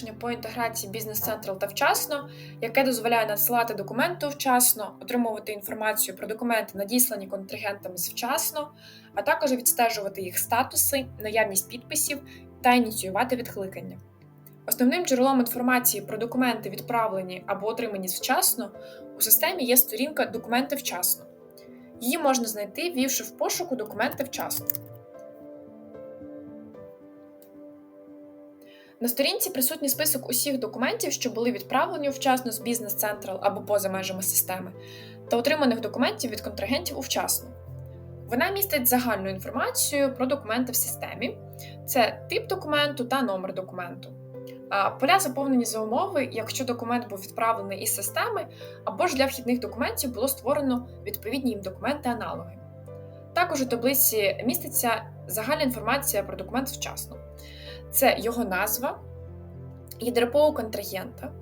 рішення по інтеграції Business Central та вчасно, яке дозволяє надсилати документи вчасно, отримувати інформацію про документи, надіслані контрагентами вчасно, а також відстежувати їх статуси, наявність підписів та ініціювати відкликання. Основним джерелом інформації про документи, відправлені або отримані вчасно, у системі є сторінка Документи вчасно. Її можна знайти, ввівши в пошуку документи вчасно. На сторінці присутній список усіх документів, що були відправлені вчасно з Business Central або поза межами системи, та отриманих документів від контрагентів увчасно. Вона містить загальну інформацію про документи в системі: це тип документу та номер документу. Поля заповнені за умови, якщо документ був відправлений із системи, або ж для вхідних документів було створено відповідні їм документи-аналоги. Також у таблиці міститься загальна інформація про документ вчасно. Це його назва, ЄДРПО контрагента,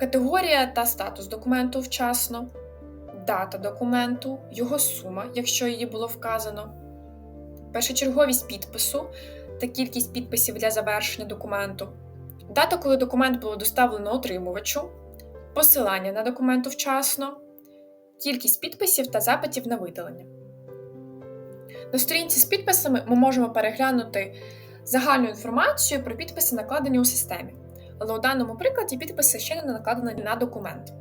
категорія та статус документу вчасно, дата документу, його сума, якщо її було вказано, першочерговість підпису та кількість підписів для завершення документу, дата, коли документ було доставлено отримувачу, посилання на документу вчасно, кількість підписів та запитів на видалення. На сторінці з підписами ми можемо переглянути загальну інформацію про підписи, накладені у системі, але у даному прикладі підписи ще не накладені на документ.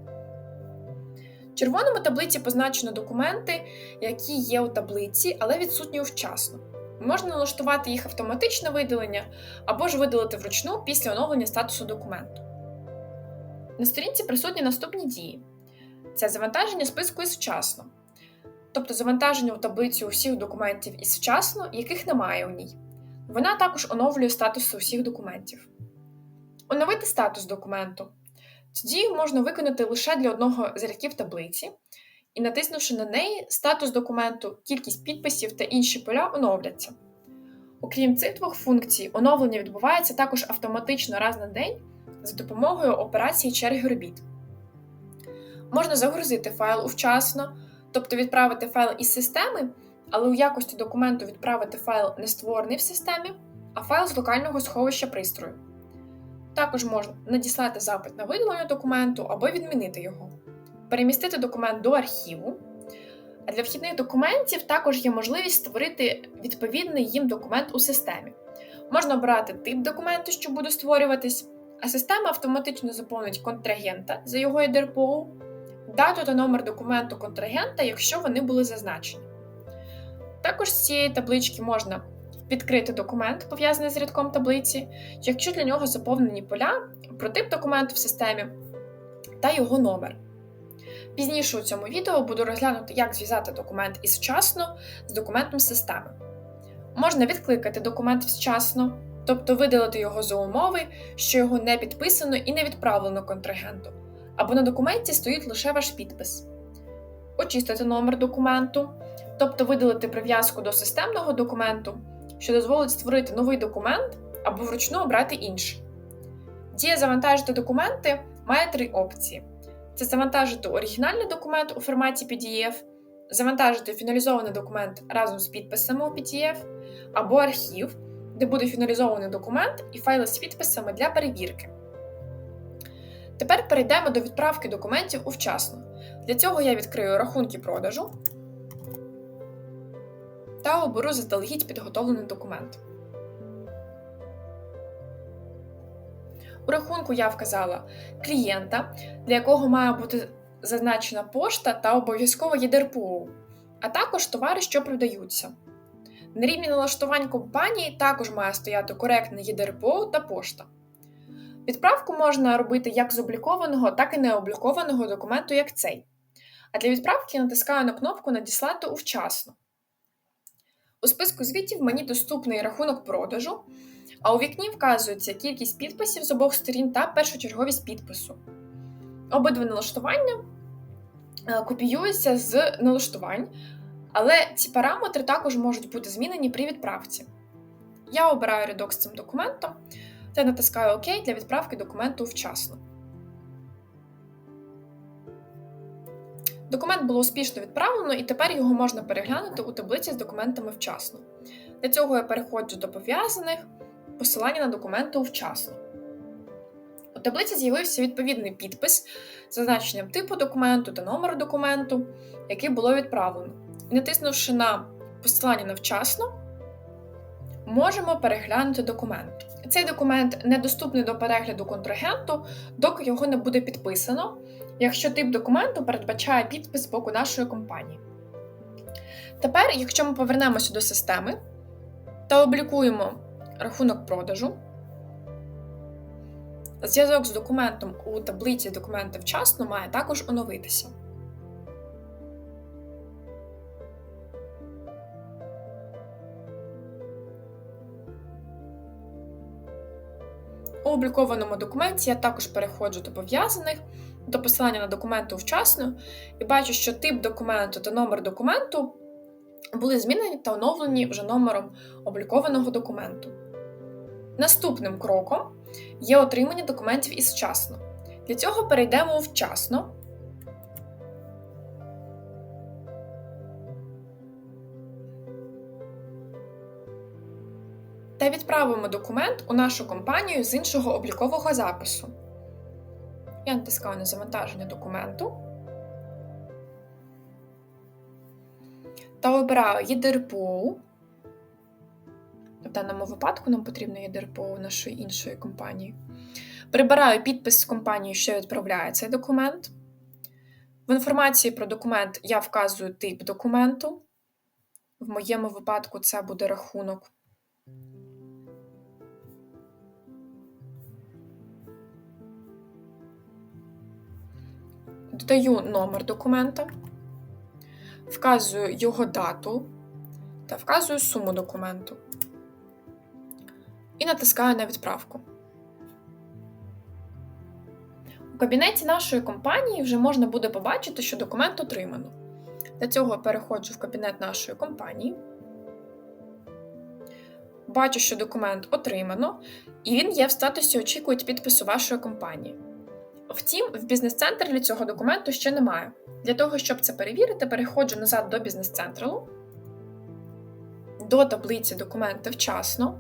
В червоному таблиці позначено документи, які є у таблиці, але відсутні вчасно. Можна налаштувати їх автоматичне видалення або ж видалити вручну після оновлення статусу документу. На сторінці присутні наступні дії: це завантаження списку із вчасно, тобто завантаження у таблицю усіх документів із вчасно, яких немає у ній. Вона також оновлює статуси усіх документів. Оновити статус документу. Дію можна виконати лише для одного з рядків таблиці, і, натиснувши на неї, статус документу, кількість підписів та інші поля оновляться. Окрім цих двох функцій, оновлення відбувається також автоматично раз на день за допомогою операції черги робіт. Можна загрузити файл увчасно, тобто відправити файл із системи але у якості документу відправити файл не створений в системі, а файл з локального сховища пристрою. Також можна надіслати запит на видалення документу або відмінити його, перемістити документ до архіву. А для вхідних документів також є можливість створити відповідний їм документ у системі. Можна обрати тип документу, що буде створюватись, а система автоматично заповнить контрагента за його ЄДРПО, дату та номер документу контрагента, якщо вони були зазначені. Також з цієї таблички можна відкрити документ, пов'язаний з рядком таблиці, якщо для нього заповнені поля про тип документу в системі та його номер. Пізніше у цьому відео буду розглянути, як зв'язати документ із вчасно з документом системи. Можна відкликати документ вчасно, тобто видалити його за умови, що його не підписано і не відправлено контрагенту, або на документі стоїть лише ваш підпис, очистити номер документу, тобто видалити прив'язку до системного документу, що дозволить створити новий документ або вручну обрати інший. Дія завантажити документи має три опції: це завантажити оригінальний документ у форматі PDF, завантажити фіналізований документ разом з підписами у PDF, або архів, де буде фіналізований документ і файли з підписами для перевірки. Тепер перейдемо до відправки документів увчасно. Для цього я відкрию рахунки продажу та оберу заздалегідь підготовлений документ. У рахунку я вказала клієнта, для якого має бути зазначена пошта та обов'язково ЄДРПО, а також товари, що продаються. На рівні налаштувань компанії також має стояти коректне ЄДРПО та пошта. Відправку можна робити як з облікованого, так і необлікованого документу, як цей. А для відправки натискаю на кнопку Надіслати увчасно. У списку звітів мені доступний рахунок продажу, а у вікні вказується кількість підписів з обох сторін та першочерговість підпису. Обидва налаштування е, копіюються з налаштувань, але ці параметри також можуть бути змінені при відправці. Я обираю рядок з цим документом та натискаю ОК для відправки документу вчасно. Документ було успішно відправлено, і тепер його можна переглянути у таблиці з документами вчасно. Для цього я переходжу до пов'язаних посилання на документи вчасно. У таблиці з'явився відповідний підпис з зазначенням типу документу та номеру документу, який було відправлено. І натиснувши на посилання на вчасно, можемо переглянути документ. Цей документ недоступний до перегляду контрагенту, доки його не буде підписано, якщо тип документу передбачає підпис з боку нашої компанії. Тепер, якщо ми повернемося до системи та облікуємо рахунок продажу, зв'язок з документом у таблиці документи вчасно має також оновитися. У облікованому документі я також переходжу до пов'язаних, до посилання на документи вчасно і бачу, що тип документу та номер документу були змінені та оновлені вже номером облікованого документу. Наступним кроком є отримання документів із вчасно. Для цього перейдемо вчасно. Та відправимо документ у нашу компанію з іншого облікового запису. Я натискаю на завантаження документу. Та обираю ЄДРПО. В даному випадку нам потрібно ЄДРПО нашої іншої компанії. Прибираю підпис з компанії, що відправляє цей документ. В інформації про документ я вказую тип документу. В моєму випадку це буде рахунок. Додаю номер документа, вказую його дату та вказую суму документу і натискаю на відправку. У кабінеті нашої компанії вже можна буде побачити, що документ отримано. Для цього переходжу в кабінет нашої компанії. Бачу, що документ отримано, і він є в статусі очікують підпису вашої компанії. Втім, в бізнес-центр для цього документу ще немає. Для того, щоб це перевірити, переходжу назад до бізнес-центру, до таблиці документи вчасно.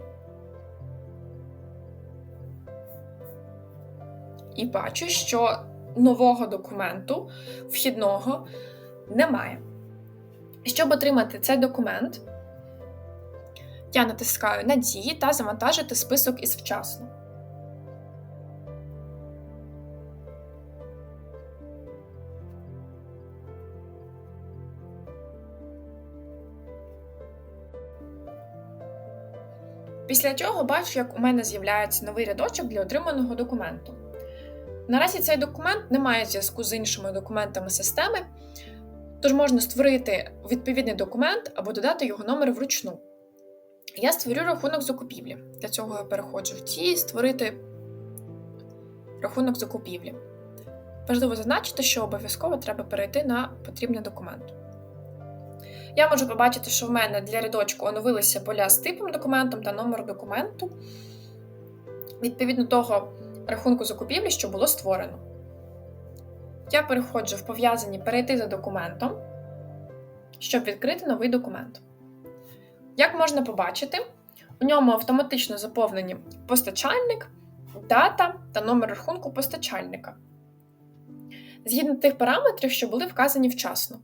І бачу, що нового документу вхідного немає. Щоб отримати цей документ, я натискаю на дії та завантажити список із вчасно. Після чого бачу, як у мене з'являється новий рядочок для отриманого документу. Наразі цей документ не має зв'язку з іншими документами системи, тож можна створити відповідний документ або додати його номер вручну. Я створю рахунок закупівлі. Для цього я переходжу в ті створити рахунок закупівлі. Важливо зазначити, що обов'язково треба перейти на потрібний документ. Я можу побачити, що в мене для рядочку оновилися поля з типом документом та номером документу. Відповідно того рахунку закупівлі, що було створено. Я переходжу в пов'язані перейти за документом, щоб відкрити новий документ. Як можна побачити, у ньому автоматично заповнені постачальник, дата та номер рахунку постачальника. Згідно тих параметрів, що були вказані вчасно.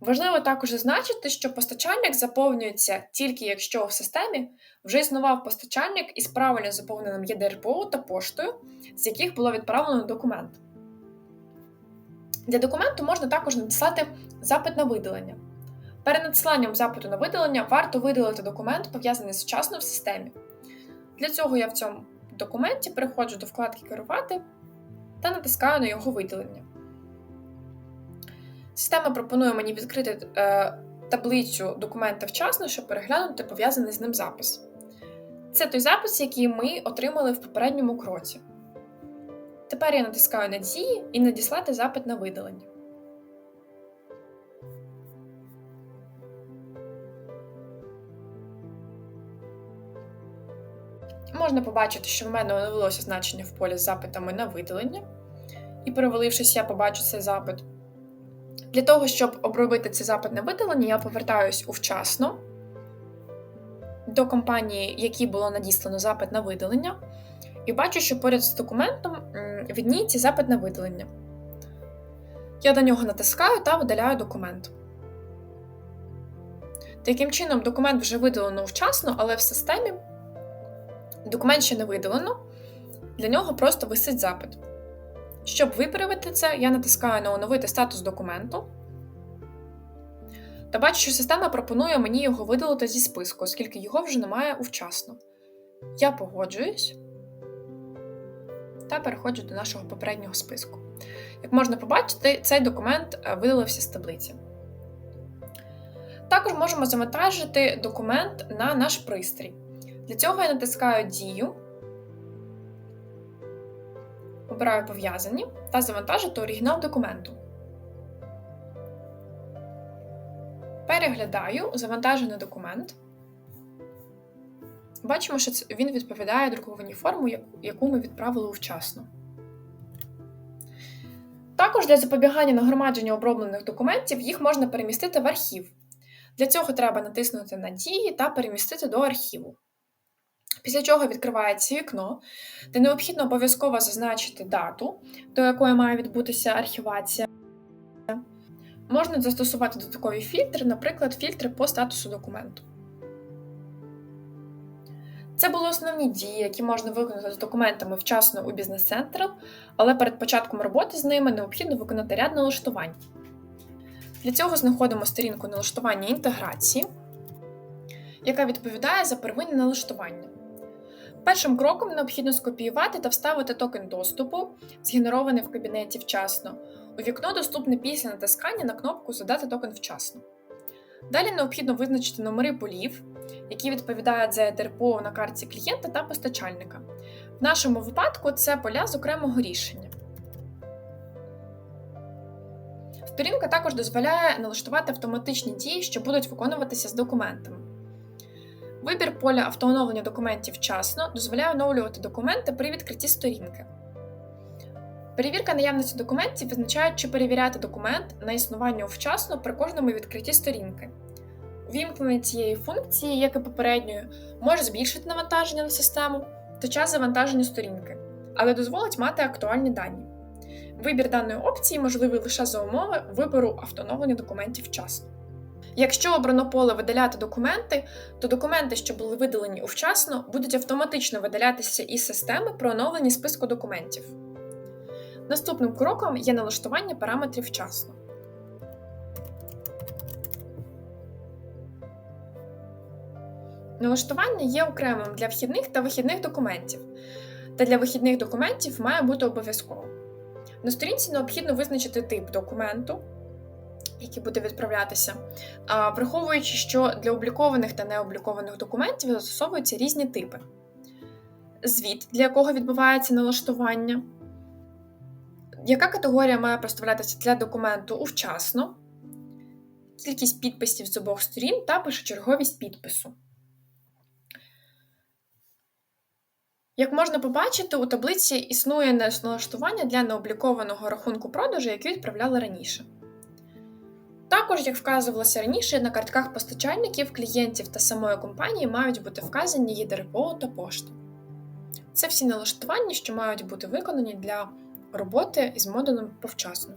Важливо також зазначити, що постачальник заповнюється тільки якщо в системі вже існував постачальник із правильно заповненим ЄДРПО та поштою, з яких було відправлено документ. Для документу можна також надіслати запит на видалення. Перед надсиланням запиту на видалення варто видалити документ, пов'язаний з вчасно в системі. Для цього я в цьому документі переходжу до вкладки Керувати та натискаю на його видалення. Система пропонує мені відкрити е, таблицю документа вчасно, щоб переглянути пов'язаний з ним запис. Це той запис, який ми отримали в попередньому кроці. Тепер я натискаю на дії і надіслати запит на видалення. Можна побачити, що в мене оновилося значення в полі з запитами на видалення. І перевалившись, я побачу цей запит. Для того, щоб обробити цей запит на видалення, я повертаюсь у вчасно до компанії, якій було надіслано запит на видалення, і бачу, що поряд з документом відніється запит на видалення. Я на нього натискаю та видаляю документ. Таким чином, документ вже видалено вчасно, але в системі документ ще не видалено, для нього просто висить запит. Щоб виправити це, я натискаю на оновити статус документу. Та бачу, що система пропонує мені його видалити зі списку, оскільки його вже немає увчасно. Я погоджуюсь та переходжу до нашого попереднього списку. Як можна побачити, цей документ е, видалився з таблиці. Також можемо завантажити документ на наш пристрій. Для цього я натискаю Дію, обираю пов'язані та завантажити оригінал документу. Переглядаю завантажений документ. Бачимо, що він відповідає друкованій формі, яку ми відправили вчасно. Також для запобігання нагромадження оброблених документів їх можна перемістити в архів. Для цього треба натиснути на дії та перемістити до архіву. Після чого відкривається вікно, де необхідно обов'язково зазначити дату, до якої має відбутися архівація. Можна застосувати додаткові фільтри, наприклад, фільтри по статусу документу. Це були основні дії, які можна виконати з документами вчасно у Central, але перед початком роботи з ними необхідно виконати ряд налаштувань. Для цього знаходимо сторінку налаштування інтеграції, яка відповідає за первинне налаштування. Першим кроком необхідно скопіювати та вставити токен доступу, згенерований в кабінеті вчасно, у вікно доступне після натискання на кнопку Задати токен вчасно. Далі необхідно визначити номери полів, які відповідають за ЕДРПО на карті клієнта та постачальника. В нашому випадку це поля з окремого рішення. Сторінка також дозволяє налаштувати автоматичні дії, що будуть виконуватися з документами. Вибір поля автооновлення документів вчасно дозволяє оновлювати документи при відкритті сторінки. Перевірка наявності документів визначає, чи перевіряти документ на існування вчасно при кожному відкритті сторінки. Увімкнення цієї функції, як і попередньої, може збільшити навантаження на систему та час завантаження сторінки, але дозволить мати актуальні дані. Вибір даної опції можливий лише за умови вибору автоновлення документів вчасно. Якщо обрано поле видаляти документи, то документи, що були видалені вчасно, будуть автоматично видалятися із системи про оновлення списку документів. Наступним кроком є налаштування параметрів вчасно. Налаштування є окремим для вхідних та вихідних документів, та для вихідних документів має бути обов'язково. На сторінці необхідно визначити тип документу, який буде відправлятися, враховуючи, що для облікованих та необлікованих документів застосовуються різні типи: звіт, для якого відбувається налаштування, яка категорія має проставлятися для документу увчасно, кількість підписів з обох сторін та першочерговість підпису. Як можна побачити, у таблиці існує налаштування для необлікованого рахунку продажу, який відправляли раніше. Також, як вказувалося раніше, на картках постачальників, клієнтів та самої компанії мають бути вказані ЄДРПО та пошта. Це всі налаштування, що мають бути виконані для роботи із модулем повчасно.